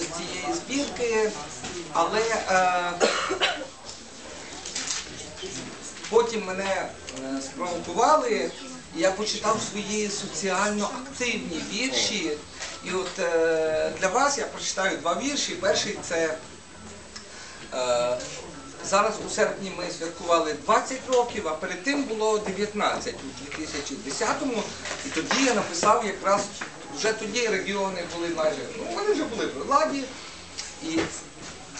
з цієї збірки, але е, потім мене е, спровокували, я почитав свої соціально активні вірші. І от е, для вас я прочитаю два вірші. Перший це е, зараз у серпні ми святкували 20 років, а перед тим було 19 у 2010-му. І тоді я написав якраз вже тоді регіони були майже, ну вони вже були при владі. І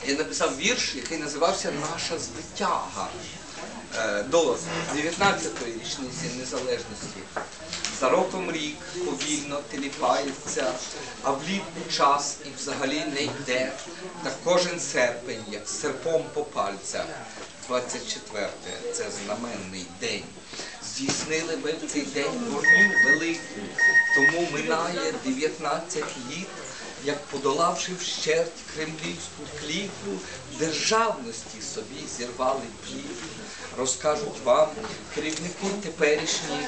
я написав вірш, який називався Наша звитяга е, до 19-ї річниці незалежності. За роком рік повільно теліпається, а влітку час і взагалі не йде. Та кожен серпень, як серпом по пальцях. 24 це знаменний день. Здійснили ми в цей день вогню велику, тому минає 19 літ, як подолавши вщерть кремлівську кліку, державності собі зірвали плід. Розкажуть вам керівники теперішні,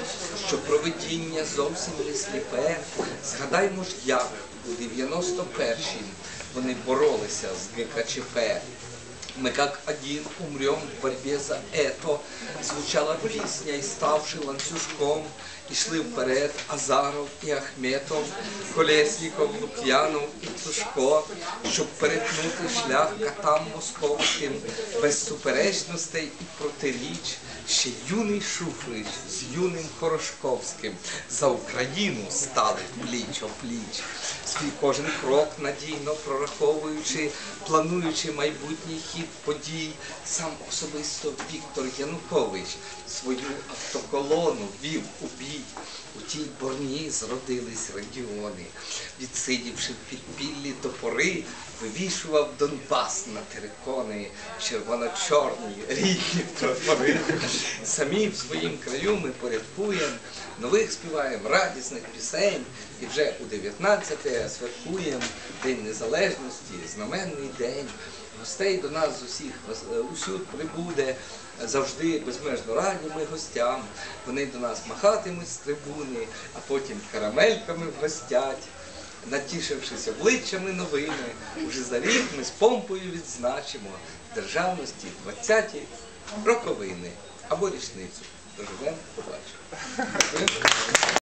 що проведіння зовсім не сліпе. Згадаймо ж, як у 91-м вони боролися з ГКЧП. Мы как один умрем в борьбе за это. Звучала пісня, і ставши ланцюжком, ішли вперед Азаров і Ахметов, Колєсніков, Лук'янов і Цушко, щоб перетнути шлях катам московським, без суперечностей і протиріч. Ще юний Шуфрич з юним Хорошковським за Україну стали пліч опліч. Свій кожен крок надійно прораховуючи, плануючи майбутній хід подій, сам особисто Віктор Янукович свою автоколону вів у бій. У тій борні зродились регіони, відсидівши в підпіллі топори, вивішував Донбас на терикони, червоно-чорні рідні прапори. Самі в своїм краю ми порядкуємо, нових співаємо радісних пісень, і вже у 19-те святкуємо День Незалежності, знаменний день. Гостей до нас з усіх усюд прибуде, завжди безмежно раді ми гостям. Вони до нас махатимуть з трибуни, а потім карамельками вгостять. Натішившись обличчями новини, уже за рік ми з помпою відзначимо державності 20-ті роковини або річницю. Доживемо, побачимо.